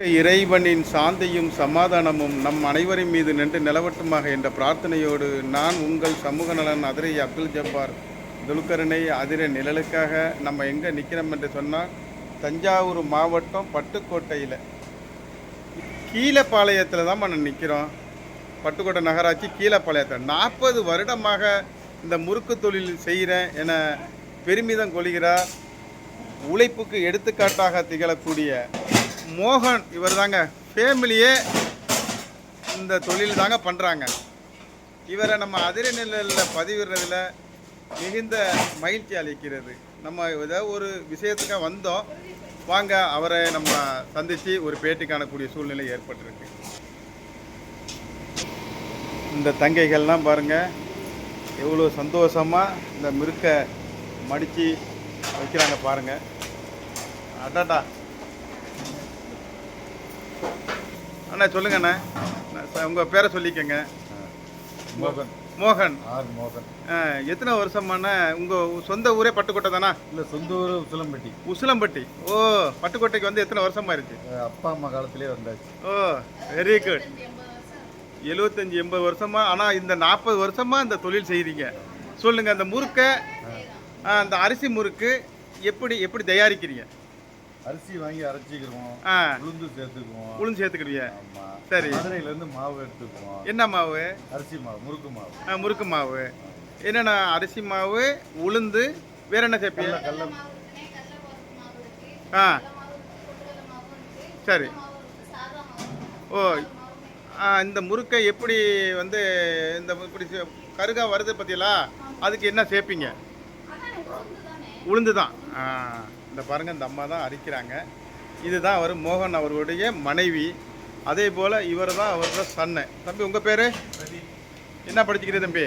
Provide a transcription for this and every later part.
இறைவனின் சாந்தியும் சமாதானமும் நம் அனைவரின் மீது நின்று நிலவட்டுமாக என்ற பிரார்த்தனையோடு நான் உங்கள் சமூக நலன் அதிரை அப்துல் ஜப்பார். துல்கரனை அதிர நிழலுக்காக நம்ம எங்கே நிற்கிறோம் என்று சொன்னால் தஞ்சாவூர் மாவட்டம் பட்டுக்கோட்டையில். கீழப்பாளையத்தில் தான் நம்ம நிற்கிறோம் பட்டுக்கோட்டை நகராட்சி கீழப்பாளையத்தில் நாற்பது வருடமாக இந்த முறுக்கு தொழில் செய்கிறேன் என பெருமிதம் கொள்கிறார் உழைப்புக்கு எடுத்துக்காட்டாக திகழக்கூடிய மோகன் இவர் தாங்க ஃபேமிலியே இந்த தொழில் தாங்க பண்ணுறாங்க இவரை நம்ம அதிர நிலையில் பதிவிடுறதுல மிகுந்த மகிழ்ச்சி அளிக்கிறது. நம்ம ஏதாவது ஒரு விஷயத்துக்காக வந்தோம். வாங்க அவரை நம்ம சந்தித்து ஒரு பேட்டி காணக்கூடிய சூழ்நிலை ஏற்பட்டிருக்கு. இந்த தங்கைகள்லாம் பாருங்கள் எவ்வளோ சந்தோஷமாக இந்த மிருக்க மடித்து வைக்கிறாங்க பாருங்கள் அடாடா. அண்ணா சொல்லுங்க அண்ணா உங்கள் பேரை சொல்லிக்கங்க. மோகன். மோகன். ஆர் மோகன். எத்தனை வருஷமான உங்கள் சொந்த ஊரே பட்டுக்கோட்டை தானா? இல்லை சொந்த ஊர் உசிலம்பட்டி. உசிலம்பட்டி. ஓ பட்டுக்கோட்டைக்கு வந்து எத்தனை வருஷமா இருக்கு? அப்பா அம்மா காலத்திலே வந்தாச்சு. ஓ வெரி குட் எழுபத்தஞ்சி எண்பது வருஷமா? ஆனால் இந்த நாற்பது வருஷமா இந்த தொழில் செய்கிறீங்க சொல்லுங்க அந்த முறுக்கை அந்த அரிசி முறுக்கு எப்படி எப்படி தயாரிக்கிறீங்க? அரிசி வாங்கி அரைச்சிக்கிறோம் ஆ. உளுந்து சேர்த்துக்குவோம். உளுந்து சேர்த்துக்கிடுவீங்க ஆமா. சரி. மதுரையிலேருந்து மாவு எடுத்துக்குவோம். என்ன மாவு? அரிசி மாவு முறுக்கு மாவு. ஆ, முறுக்கு மாவு. என்னென்ன அரிசி மாவு உளுந்து வேற என்ன சேர்ப்பீங்க? கடல ஆ. சரி. ஓ ஆ இந்த முறுக்கை எப்படி வந்து இந்த இப்படி சே- கருகா வருது பத்தியலா அதுக்கு என்ன சேர்ப்பீங்க? உளுந்து தான் ஆ, இந்த பாருங்க இந்த அம்மா தான் அரிக்கிறாங்க இதுதான் அவர் மோகன் அவருடைய மனைவி. அதே போல் இவர் தான் அவரோட சன்னு. தம்பி உங்கள் பேர்? என்ன படிச்சுக்கிறீ தம்பி?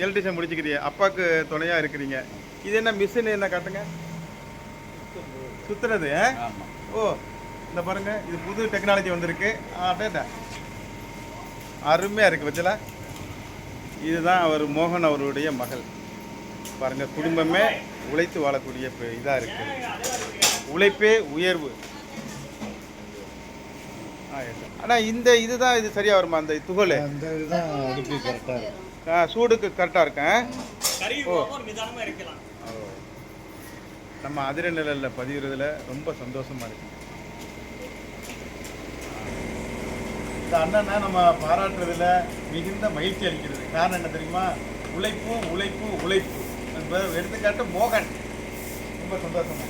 எலக்ட்ரிஷியன் முடிச்சுக்கிறீங்க அப்பாவுக்கு துணையாக இருக்கிறீங்க. இது என்ன மிஷின் என்ன காட்டுங்க? சுத்துறது ஆ? ஓ இந்த பாருங்க இது புது டெக்னாலஜி வந்திருக்கு. அப்படியே அருமையாக இருக்குது பச்சலா இதுதான் அவர் மோகன் அவருடைய மகள். பாருங்க குடும்பமே உழைத்து வாழக்கூடிய இதாக இருக்கு. உழைப்பே உயர்வு. ஆனால் இந்த இதுதான் இது சரியாக வருமா அந்த துகள்? அந்த இதுதான் அடுப்பு கரெக்டாக இருக்கும் ஆ, சூடுக்கு கரெக்டாக இருக்கேன். ஓ. ஓ. நம்ம அதிர நிழலில் பதிவுறதுல ரொம்ப சந்தோஷமா இருக்கு. இந்த அண்ணனை நம்ம பாராட்டுறதுல மிகுந்த மகிழ்ச்சி அளிக்கிறது. காரணம் என்ன தெரியுமா? உழைப்பு உழைப்பு உழைப்பு. இப்போ எடுத்துக்காட்டு மோகன். ரொம்ப சந்தோஷமா